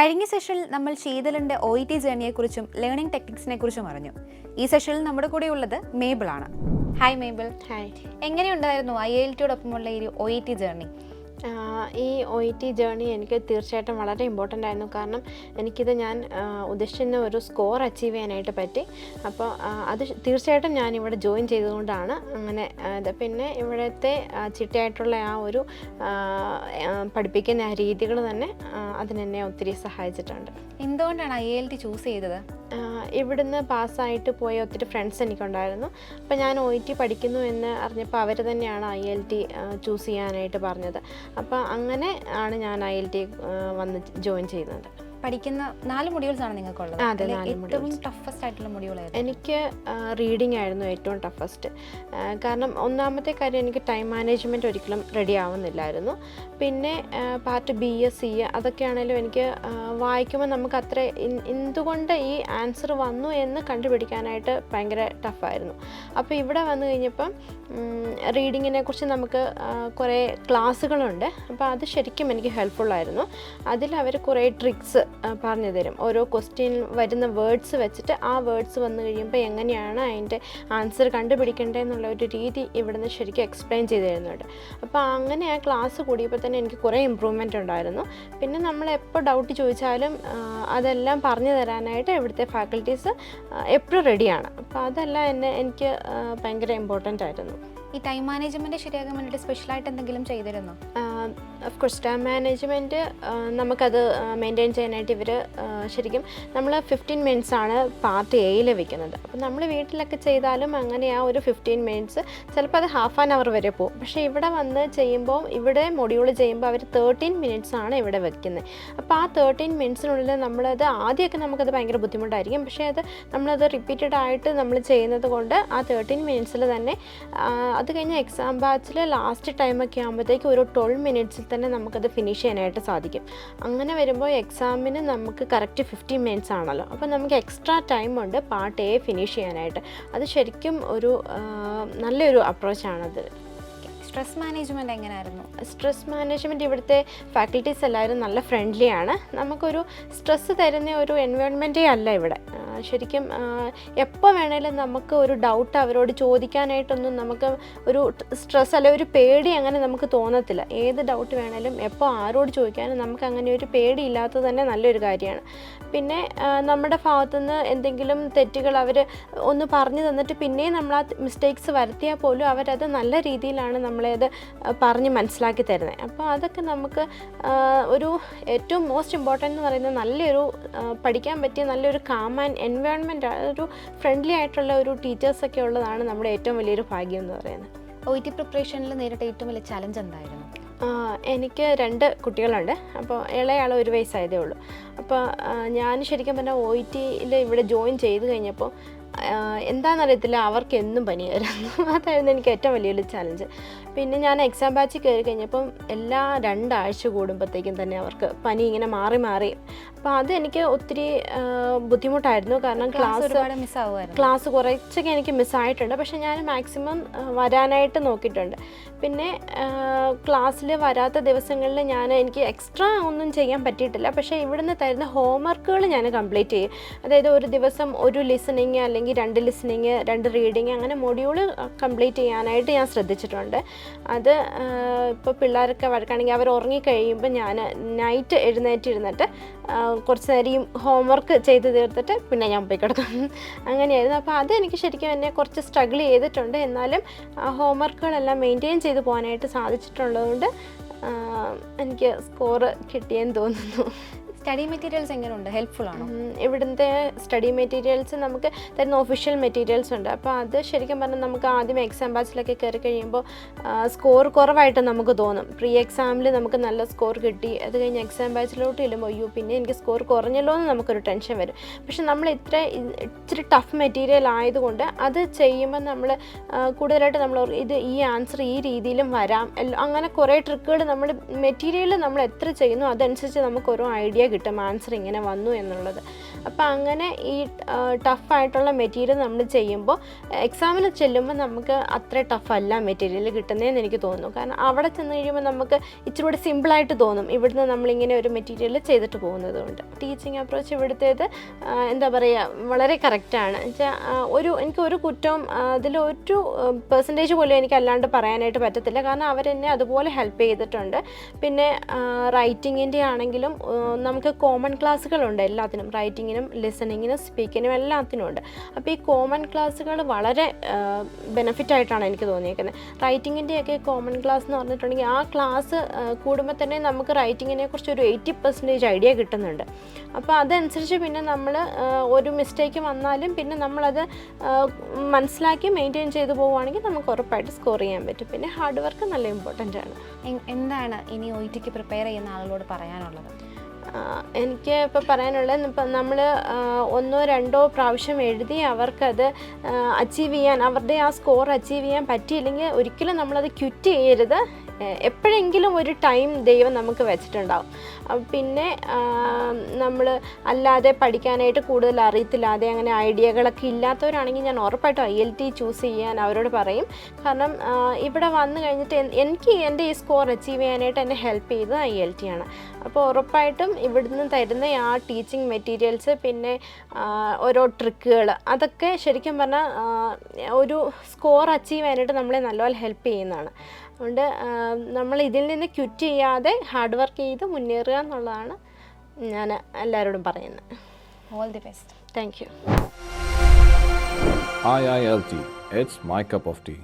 കഴിഞ്ഞ സെഷനിൽ നമ്മൾ ശീതലിന്റെ ഒ ഇ ടി ജേണിയെക്കുറിച്ചും ലേണിംഗ് ടെക്നിക്സിനെ കുറിച്ചും അറിഞ്ഞു. ഈ സെഷനിൽ നമ്മുടെ കൂടെ ഉള്ളത് മേബിൾ ആണ്. Hi Mabel. ഹായ് എങ്ങനെയുണ്ടായിരുന്നു ഐ എൽ ടിയോടൊപ്പമുള്ള ഈ ഒ ഇ ടി ജേർണി ഈ ഒ ഇ ടി ജേണി എനിക്ക് തീർച്ചയായിട്ടും വളരെ ഇമ്പോർട്ടന്റ് ആയിരുന്നു. കാരണം എനിക്കിത് ഞാൻ ഉദ്ദേശിക്കുന്ന ഒരു സ്കോർ അച്ചീവ് ചെയ്യാനായിട്ട് പറ്റി. അപ്പോൾ അത് തീർച്ചയായിട്ടും ഞാൻ ഇവിടെ ജോയിൻ ചെയ്തുകൊണ്ടാണ് അങ്ങനെ ഇത്. പിന്നെ ഇവിടുത്തെ ചിട്ടയായിട്ടുള്ള ആ ഒരു പഠിപ്പിക്കുന്ന രീതികൾ തന്നെ അതിനെന്നെ ഒത്തിരി സഹായിച്ചിട്ടുണ്ട്. എന്തുകൊണ്ടാണ് ഐ എൽ ടി ചൂസ് ചെയ്തത്? ഇവിടുന്ന് പാസ്സായിട്ട് പോയ ഒത്തിരി ഫ്രണ്ട്സ് എനിക്കുണ്ടായിരുന്നു. അപ്പോൾ ഞാൻ ഒ ടി പഠിക്കുന്നു എന്ന് അറിഞ്ഞപ്പോൾ അവർ തന്നെയാണ് ഐ എൽ ടി ചൂസ് ചെയ്യാനായിട്ട് പറഞ്ഞത്. അപ്പോൾ അങ്ങനെ ആണ് ഞാൻ ഐ എൽ ടി വന്ന് ജോയിൻ ചെയ്യുന്നത്. പഠിക്കുന്ന നാല് മൊഡ്യൂൾസ് ആണ് നിങ്ങൾക്കുള്ളത് ഏറ്റവും ടഫസ്റ്റ് ആയിട്ടുള്ള മൊഡ്യൂൾ എനിക്ക് റീഡിംഗ് ആയിരുന്നു ഏറ്റവും ടഫസ്റ്റ് കാരണം ഒന്നാമത്തെ കാര്യം എനിക്ക് ടൈം മാനേജ്മെന്റ് ഒരിക്കലും റെഡി ആവുന്നില്ലായിരുന്നു. പിന്നെ പാർട്ട് ബി എസ് സി അതൊക്കെ ആണെങ്കിലും എനിക്ക് വായിക്കുമ്പോൾ നമുക്ക് അത്ര എന്തുകൊണ്ട് ഈ ആൻസർ വന്നു എന്ന് കണ്ടുപിടിക്കാനായിട്ട് ഭയങ്കര ടഫായിരുന്നു അപ്പോൾ ഇവിടെ വന്നു കഴിഞ്ഞപ്പം റീഡിങ്ങിനെ കുറിച്ച് നമുക്ക് കുറേ ക്ലാസ്സുകളുണ്ട് അപ്പോൾ അത് ശരിക്കും എനിക്ക് ഹെൽപ്ഫുള്ളായിരുന്നു അതിൽ അവർ കുറേ ട്രിക്സ് പറഞ്ഞു തരും ഓരോ ക്വസ്റ്റ്യൻ വരുന്ന വേർഡ്സ് വെച്ചിട്ട് ആ വേർഡ്സ് വന്നു കഴിയുമ്പോൾ എങ്ങനെയാണ് അതിന്റെ ആൻസർ കണ്ടുപിടിക്കേണ്ടതെന്നുള്ള ഒരു രീതി ഇവിടുന്ന് ശരിക്കും എക്സ്പ്ലെയിൻ ചെയ്ത് തരുന്നുണ്ട്. അപ്പോൾ അങ്ങനെ ആ ക്ലാസ് കൂടിയപ്പോൾ തന്നെ എനിക്ക് കുറേ ഇമ്പ്രൂവ്മെന്റ് ഉണ്ടായിരുന്നു. പിന്നെ നമ്മൾ എപ്പോൾ ഡൗട്ട് ചോദിച്ചാലും അതെല്ലാം പറഞ്ഞു തരാനായിട്ട് ഇവിടുത്തെ ഫാക്കൽറ്റീസ് എപ്പോഴും റെഡിയാണ് അപ്പോൾ അതെല്ലാം എന്നെ എനിക്ക് ഭയങ്കര ഇമ്പോർട്ടന്റ് ആയിരുന്നു. ഈ ടൈം മാനേജ്മെന്റ് ശരിയാക്കാൻ വേണ്ടിയിട്ട് സ്പെഷ്യലായിട്ട് എന്തെങ്കിലും ചെയ്തിരുന്നോ? കോഴ്സ് ടൈം മാനേജ്മെന്റ് നമുക്കത് മെയിന്റെയിൻ ചെയ്യാനായിട്ട് ഇവർ ശരിക്കും നമ്മൾ ഫിഫ്റ്റീൻ മിനിറ്റ്സ് ആണ് പാർട്ട് എയിൽ വെക്കുന്നത്. അപ്പോൾ നമ്മൾ വീട്ടിലൊക്കെ ചെയ്താലും അങ്ങനെ ആ ഒരു ഫിഫ്റ്റീൻ മിനിറ്റ്സ് ചിലപ്പോൾ അത് ഹാഫ് ആൻ അവർ വരെ പോകും പക്ഷേ ഇവിടെ വന്ന് ചെയ്യുമ്പോൾ ഇവിടെ മൊഡ്യൂൾ ചെയ്യുമ്പോൾ അവർ തേർട്ടീൻ മിനിറ്റ്സ് ആണ് ഇവിടെ വെക്കുന്നത് അപ്പോൾ ആ തേർട്ടീൻ മിനിറ്റ്സിനുള്ളിൽ നമ്മളത് ആദ്യമൊക്കെ നമുക്കത് ഭയങ്കര ബുദ്ധിമുട്ടായിരിക്കും. പക്ഷേ അത് നമ്മളത് റിപ്പീറ്റഡ് ആയിട്ട് നമ്മൾ ചെയ്യുന്നത് കൊണ്ട് ആ തേർട്ടീൻ മിനിറ്റ്സിൽ തന്നെ അത് കഴിഞ്ഞ് എക്സാം ബാച്ചിൽ ലാസ്റ്റ് ടൈമൊക്കെ ആകുമ്പോഴത്തേക്ക് ഒരു ട്വൽവ് മിനിറ്റ്സിൽ തന്നെ നമുക്കത് ഫിനിഷ് ചെയ്യാനായിട്ട് സാധിക്കും. അങ്ങനെ വരുമ്പോൾ എക്സാമിന് നമുക്ക് കറക്റ്റ് ഫിഫ്റ്റീൻ മിനിറ്റ്സ് ആണല്ലോ. അപ്പോൾ നമുക്ക് എക്സ്ട്രാ ടൈം ഉണ്ട് പാർട്ട് എ ഫിനിഷ് ചെയ്യാനായിട്ട്. അത് ശരിക്കും ഒരു നല്ലൊരു അപ്രോച്ചാണത് സ്ട്രെസ് മാനേജ്മെന്റ് എങ്ങനെയായിരുന്നു? സ്ട്രെസ് മാനേജ്മെന്റ് ഇവിടുത്തെ ഫാക്കൽറ്റീസ് എല്ലാവരും നല്ല ഫ്രണ്ട്ലി ആണ്. നമുക്കൊരു സ്ട്രെസ് തരുന്ന ഒരു എൻവയോൺമെന്റേ അല്ല ഇവിടെ. ശരിക്കും എപ്പോൾ വേണേലും നമുക്ക് ഒരു ഡൗട്ട് അവരോട് ചോദിക്കാനായിട്ടൊന്നും നമുക്ക് ഒരു സ്ട്രെസ് അല്ലെ ഒരു പേടി അങ്ങനെ നമുക്ക് തോന്നത്തില്ല. ഏത് ഡൗട്ട് വേണേലും എപ്പോൾ ആരോട് ചോദിക്കാനും നമുക്ക് അങ്ങനെ ഒരു പേടി ഇല്ലാത്തത് തന്നെ നല്ലൊരു കാര്യമാണ്. പിന്നെ നമ്മുടെ ഭാഗത്തുനിന്ന് എന്തെങ്കിലും തെറ്റുകൾ അവർ ഒന്ന് പറഞ്ഞു തന്നിട്ട് പിന്നെയും നമ്മൾ ആ മിസ്റ്റേക്സ് വരുത്തിയാൽ പോലും അവരത് നല്ല രീതിയിലാണ് നമ്മളെ അത് പറഞ്ഞ് മനസ്സിലാക്കി തരുന്നത് അപ്പോൾ അതൊക്കെ നമുക്ക് ഒരു ഏറ്റവും മോസ്റ്റ് ഇമ്പോർട്ടന്റ് എന്ന് പറയുന്നത് നല്ലൊരു പഠിക്കാൻ പറ്റിയ നല്ലൊരു കാം ആൻഡ് എൻവയോൺമെന്റ് ഒരു ഫ്രണ്ട്ലി ആയിട്ടുള്ള ഒരു ടീച്ചേഴ്സൊക്കെ ഉള്ളതാണ് നമ്മുടെ ഏറ്റവും വലിയൊരു ഭാഗ്യം എന്ന് പറയുന്നത്. ഒ ടി പ്രിപ്പറേഷനിൽ നേരിട്ട ഏറ്റവും വലിയ ചലഞ്ച് എന്തായിരുന്നു? എനിക്ക് രണ്ട് കുട്ടികളുണ്ട്. അപ്പോൾ ഇളയാൾ ഒരു വയസ്സായതേ ഉള്ളൂ. അപ്പോൾ ഞാൻ ശരിക്കും പറഞ്ഞാൽ ഒ ഇ ടിയിൽ ഇവിടെ ജോയിൻ ചെയ്ത് കഴിഞ്ഞപ്പോൾ എന്താണെന്നറിയത്തില്ല അവർക്ക് എന്നും പനിയായിരുന്നു അതായിരുന്നു എനിക്ക് ഏറ്റവും വലിയൊരു ചലഞ്ച് പിന്നെ ഞാൻ എക്സാം ബാച്ചിൽ കയറി കഴിഞ്ഞപ്പം എല്ലാ രണ്ടാഴ്ച കൂടുമ്പോഴത്തേക്കും തന്നെ അവർക്ക് പനി ഇങ്ങനെ മാറി മാറി അപ്പോൾ അത് എനിക്ക് ഒത്തിരി ബുദ്ധിമുട്ടായിരുന്നു. കാരണം ക്ലാസ് ക്ലാസ് മിസ് ആവുമായിരുന്നു ക്ലാസ് കുറച്ചൊക്കെ എനിക്ക് മിസ്സായിട്ടുണ്ട്. പക്ഷെ ഞാൻ മാക്സിമം വരാനായിട്ട് നോക്കിയിട്ടുണ്ട്. പിന്നെ ക്ലാസ്സിൽ വരാത്ത ദിവസങ്ങളിൽ ഞാൻ എനിക്ക് എക്സ്ട്രാ ഒന്നും ചെയ്യാൻ പറ്റിയിട്ടില്ല. പക്ഷേ ഇവിടുന്ന് തരുന്ന ഹോംവർക്കുകൾ ഞാൻ കംപ്ലീറ്റ് ചെയ്യും. അതായത് ഒരു ദിവസം ഒരു ലിസണിങ് അല്ലെങ്കിൽ രണ്ട് ലിസണിങ് രണ്ട് റീഡിങ് അങ്ങനെ മൊഡ്യൂൾ കംപ്ലീറ്റ് ചെയ്യാനായിട്ട് ഞാൻ ശ്രദ്ധിച്ചിട്ടുണ്ട്. അത് ഇപ്പോൾ പിള്ളേരൊക്കെ വഴക്കാണെങ്കിൽ അവർ ഉറങ്ങിക്കഴിയുമ്പോൾ ഞാൻ നൈറ്റ് എഴുന്നേറ്റിരുന്നിട്ട് കുറച്ച് നേരം ഹോംവർക്ക് ചെയ്ത് തീർത്തിട്ട് പിന്നെ ഞാൻ പോയി കിടക്കും. അങ്ങനെയായിരുന്നു. അപ്പോൾ അത് എനിക്ക് ശരിക്കും എന്നെ കുറച്ച് സ്ട്രഗിൾ ചെയ്തിട്ടുണ്ട്. എന്നാലും ഹോംവർക്കുകളെല്ലാം മെയിന്റെയിൻ ചെയ്ത് പോകാനായിട്ട് സാധിച്ചിട്ടുള്ളതുകൊണ്ട് എനിക്ക് സ്കോറ് കിട്ടിയെന്ന് തോന്നുന്നു. സ്റ്റഡി മെറ്റീരിയൽസ് എങ്ങനെയുണ്ട് ഹെൽപ്ഫുൾ ആണോ? ഇവിടുത്തെ സ്റ്റഡി മെറ്റീരിയൽസ് നമുക്ക് തരുന്ന ഒഫീഷ്യൽ മെറ്റീരിയൽസ് ഉണ്ട്. അപ്പോൾ അത് ശരിക്കും പറഞ്ഞാൽ നമുക്ക് ആദ്യം എക്സാം ബാച്ചിലൊക്കെ കയറി കഴിയുമ്പോൾ സ്കോർ കുറവായിട്ട് നമുക്ക് തോന്നും. പ്രീ എക്സാമിൽ നമുക്ക് നല്ല സ്കോർ കിട്ടി. അത് കഴിഞ്ഞ് എക്സാം ബാച്ചിലോട്ട് ചെല്ലുമ്പോൾ അയ്യോ പിന്നെ എനിക്ക് സ്കോർ കുറഞ്ഞല്ലോ എന്ന് നമുക്കൊരു ടെൻഷൻ വരും. പക്ഷെ നമ്മൾ ഇത്ര ഇച്ചിരി ടഫ് മെറ്റീരിയൽ ആയതുകൊണ്ട് അത് ചെയ്യുമ്പോൾ നമ്മൾ കൂടുതലായിട്ട് നമ്മൾ ഇത് ഈ ആൻസർ ഈ രീതിയിലും വരാം. അങ്ങനെ കുറേ ട്രിക്കുകൾ നമ്മൾ മെറ്റീരിയൽ നമ്മൾ എത്ര ചെയ്യുന്നു അതനുസരിച്ച് നമുക്ക് ഓരോ ഐഡിയ കിട്ടും ആൻസർ ഇങ്ങനെ വന്നു എന്നുള്ളത്. അപ്പോൾ അങ്ങനെ ഈ ടഫായിട്ടുള്ള മെറ്റീരിയൽ നമ്മൾ ചെയ്യുമ്പോൾ എക്സാമിന് ചെല്ലുമ്പോൾ നമുക്ക് അത്ര ടഫല്ല മെറ്റീരിയൽ കിട്ടുന്നതെന്ന് എനിക്ക് തോന്നുന്നു. കാരണം അവിടെ ചെന്ന് കഴിയുമ്പോൾ നമുക്ക് ഇച്ചിരി കൂടെ സിമ്പിളായിട്ട് തോന്നും. ഇവിടുന്ന് നമ്മളിങ്ങനെ ഒരു മെറ്റീരിയൽ ചെയ്തിട്ട് പോകുന്നത് കൊണ്ട് ടീച്ചിങ് അപ്രോച്ച് ഇവിടുത്തേത് എന്താ പറയുക വളരെ കറക്റ്റാണ് വെച്ചാൽ ഒരു എനിക്ക് ഒരു കുറ്റവും അതിലൊരു പെർസെന്റേജ് പോലും എനിക്ക് അല്ലാണ്ട് പറയാനായിട്ട് പറ്റത്തില്ല. കാരണം അവരെന്നെ അതുപോലെ ഹെൽപ്പ് ചെയ്തിട്ടുണ്ട്. പിന്നെ റൈറ്റിങ്ങിന്റെ ആണെങ്കിലും ആ, നമുക്ക് കോമൺ ക്ലാസ്സുകളുണ്ട് എല്ലാത്തിനും. റൈറ്റിങ്ങിനും ലിസണിങ്ങിനും സ്പീക്കിങ്ങിനും എല്ലാത്തിനും ഉണ്ട്. അപ്പോൾ ഈ കോമൺ ക്ലാസ്സുകൾ വളരെ ബെനിഫിറ്റ് ആയിട്ടാണ് എനിക്ക് തോന്നിയേക്കുന്നത്. റൈറ്റിങ്ങിന്റെയൊക്കെ കോമൺ ക്ലാസ് എന്ന് പറഞ്ഞിട്ടുണ്ടെങ്കിൽ ആ ക്ലാസ് കൂടുമ്പോൾ തന്നെ നമുക്ക് റൈറ്റിങ്ങിനെ കുറിച്ച് ഒരു എയ്റ്റി പെർസെന്റേജ് ഐഡിയ കിട്ടുന്നുണ്ട്. അപ്പോൾ അതനുസരിച്ച് പിന്നെ നമ്മൾ ഒരു മിസ്റ്റേക്ക് വന്നാലും പിന്നെ നമ്മളത് മനസ്സിലാക്കി മെയിന്റെയിൻ ചെയ്തു പോവുകയാണെങ്കിൽ നമുക്ക് ഉറപ്പായിട്ട് സ്കോർ ചെയ്യാൻ പറ്റും. പിന്നെ ഹാർഡ് വർക്ക് നല്ല ഇമ്പോർട്ടന്റ് ആണ്. എന്താണ് ഇനി ഒ ടിക്ക് പ്രിപ്പയർ ചെയ്യുന്ന ആളുകളോട് പറയാനുള്ളത്? എനിക്ക് ഇപ്പോൾ പറയാനുള്ളത് ഇപ്പം നമ്മൾ ഒന്നോ രണ്ടോ പ്രാവശ്യം എഴുതി അവർക്കത് അച്ചീവ് ചെയ്യാൻ അവരുടെ ആ സ്കോർ അച്ചീവ് ചെയ്യാൻ പറ്റിയില്ലെങ്കിൽ ഒരിക്കലും നമ്മളത് ക്വിറ്റ് ചെയ്യരുത്. എപ്പോഴെങ്കിലും ഒരു ടൈം ദൈവം നമുക്ക് വെച്ചിട്ടുണ്ടാവും. പിന്നെ നമ്മൾ അല്ലാതെ പഠിക്കാനായിട്ട് കൂടുതൽ അറിയത്തില്ലാതെ അങ്ങനെ ഐഡിയകളൊക്കെ ഇല്ലാത്തവരാണെങ്കിൽ ഞാൻ ഉറപ്പായിട്ടും ഐ എൽ ടി ചൂസ് ചെയ്യാൻ അവരോട് പറയും. കാരണം ഇവിടെ വന്നു കഴിഞ്ഞിട്ട് എനിക്ക് എന്റെ ഈ സ്കോർ അച്ചീവ് ചെയ്യാനായിട്ട് എന്നെ ഹെൽപ്പ് ചെയ്തത് ഐ എൽ ടി ആണ്. അപ്പോൾ ഉറപ്പായിട്ടും ഇവിടുന്ന് തരുന്ന ആ ടീച്ചിങ് മെറ്റീരിയൽസ് പിന്നെ ഓരോ ട്രിക്കുകൾ അതൊക്കെ ശരിക്കും പറഞ്ഞാൽ ഒരു സ്കോർ അച്ചീവ് ചെയ്യാനായിട്ട് നമ്മളെ നല്ലപോലെ ഹെൽപ്പ് ചെയ്യുന്നതാണ്. അതുകൊണ്ട് നമ്മൾ ഇതിൽ നിന്ന് ക്വിറ്റ് ചെയ്യാതെ ഹാർഡ് വർക്ക് ചെയ്ത് മുന്നേറുക എന്നുള്ളതാണ് ഞാൻ എല്ലാവരോടും പറയുന്നത്. All the best thank you hi hi it's my cup of tea.